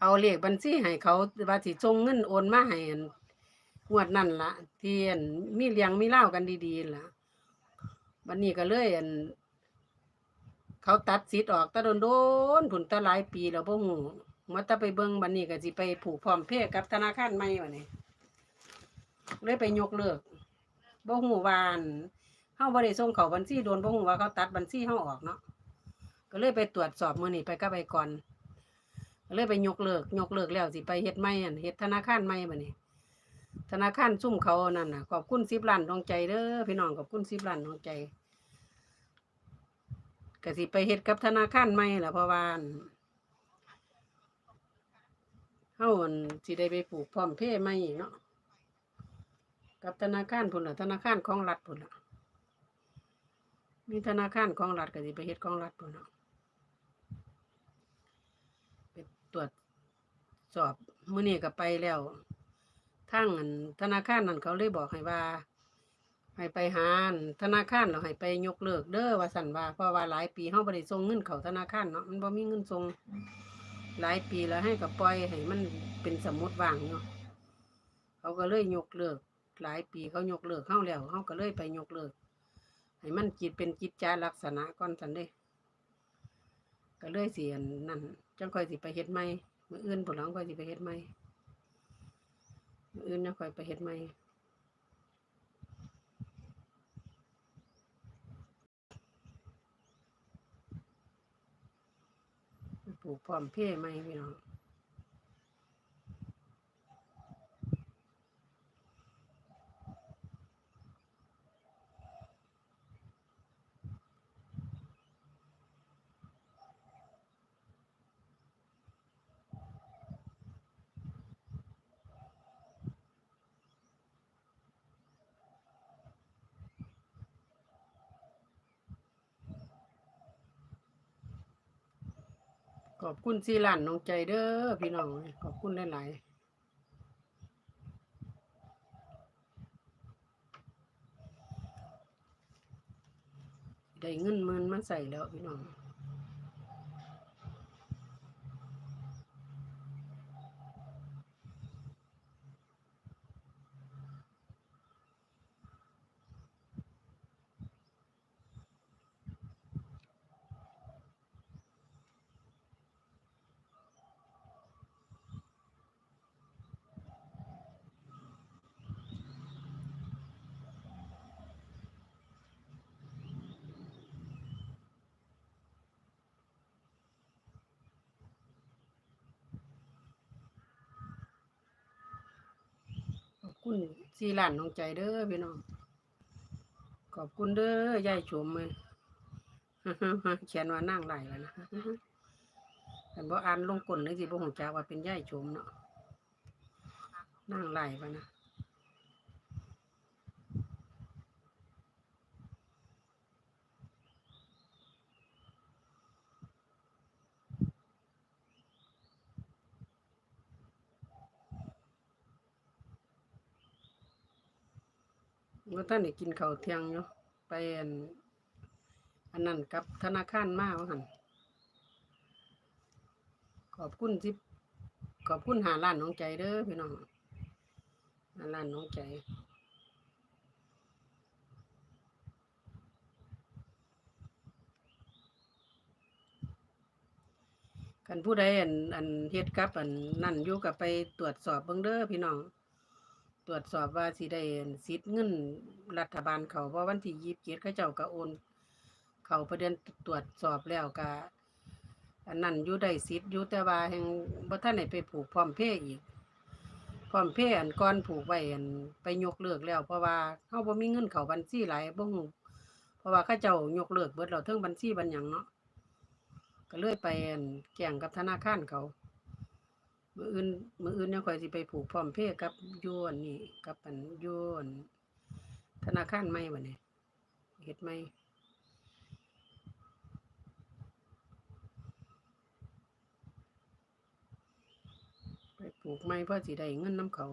เอาเลขบัญชีให้เขาว่าสิส่งเงินโอนมาให้อั่นงวดนั่นละเที่อั่นมีเลี้ยงมีเล่ากันดีๆล่ะบัดนี้ก็เลยอั่นเขาตัดสิทธิ์ออกแตะโดนๆผุนตะหลายปีแล้วบ่ฮู้มาแตะไปเบิ่งบัดนี้ก็สิไปผูกพร้อมเพย์กับธนาคารใหม่บัดนี้เลยไปยกเลิกบ่ฮู้ว่าอั่นเฮาบ่ได้ส่งเขาบัญชีโดนบ่ฮู้ว่าเขาตัดบัญชีเฮาออกเนาะก็เลยไปตรวจสอบมื้อนี้ไปกับไปก่อน เลยไปยกเลิกยกเลิกแล้วสิไปเฮ็ดใหม่อั่นเฮ็ดธนาคารใหม่บัดนี้ ธนาคารซุ่มเขานั่นน่ะขอบคุณ10ล้านดวงใจเด้อพี่น้องขอบคุณ10ล้านดวงใจก็สิไปเฮ็ดกับธนาคารใหม่ล่ะเพราะว่านเฮาอั่นสิได้ไปปลูกพร้อมเพย์ใหม่เนาะกับธนาคารพุ่นล่ะธนาคารของรัฐพุ่นล่ะมีธนาคารของรัฐก็สิไปเฮ็ดของรัฐพุ่นเนาะ ไป ตรวจสอบมื้อนี้ก็ไปแล้วทางอันธนาคารนั่นเขาเลยบอกให้ว่า ให้ไปหานธนาคารแล้วให้ไปยกเลิกเด้อว่าสั่นว่าเพราะว่าหลายปีเฮาบ่ได้ส่งเงินเข้าธนาคารเนาะมันบ่มีเงินส่งหลายปีแล้วให้ก็ปล่อยให้มันเป็นสมุดว่างเนาะเขาก็เลยยกเลิก หลายปีเขายกเลิกเฮาแล้วเฮาก็เลยไปยกเลิก ให้มันจิตเป็นจิตจาลักษณะก่อนซั่นเด้ ก็เลยสิอันนั่นจังค่อยสิไปเฮ็ดใหม่มืออื่นพุ่นหลังค่อยสิไปเฮ็ดใหม่มืออื่นจังค่อยไปเฮ็ดใหม่ปลูกพร้อมเพี้ยไหมพี่น้อง ขอบคุณสีลันน้องใจเด้อพี่น้องขอบคุณหลายๆได้เงินหมื่นมาใส่แล้วพี่น้อง คุณสีล้านน้องใจเด้อพี่น้อง ขอบคุณเด้อยายชมเลยเขียนว่านั่งไหลแล้วนะแต่บ่อ่านลงกลเลยสิบ่หงจากว่าเป็นยายชมเนาะนั่งไหลปะนะ ว่าท่านได้กินข้าวเที่ยงอยู่ไปอันอันนั้นกับธนาคารมาว่าหั่นขอบคุณสิขอบคุณหาล้านน้องใจเด้อพี่น้องหาล้านน้องใจกันผู้ใดอันอันเฮ็ดกับอันนั่นอยู่กับไปตรวจสอบเบิ่งเด้อพี่น้อง ตรวจสอบว่าสิได้อันสิทธิ์เงินรัฐบาลเขาเพราะวันที่ยีิบเจ็ดเขาเจ้าก็โอน เขาประเด็นตรวจสอบแล้วก็อันนั้นอยู่ได้สิทธิ์อยู่แต่ว่าแห่งบ่ทันได้ไปผูกพร้อมเพยอีกพร้อมเพยอันก่อนผูกไว้อันไปยกเลิกแล้ว เพราะว่าเฮาบ่มีเงินเข้าบัญชีหลายบ่ฮู้เพราะว่าเขาเจ้ายกเลิกเบิดแล้วเทิงบัญชีบัญญังเนาะก็เลยไปอั่นแก่งกับธนาคารเขา มืออื่นมืออื่นเนี่ยคอยสิไปผูกพร้อมเพย์กับยวนนี่กับอันยวนธนาคารไม่บัดนี้เห็ดไม่ไปปลูกไม่เพื่อสิได้เงินน้ำเขา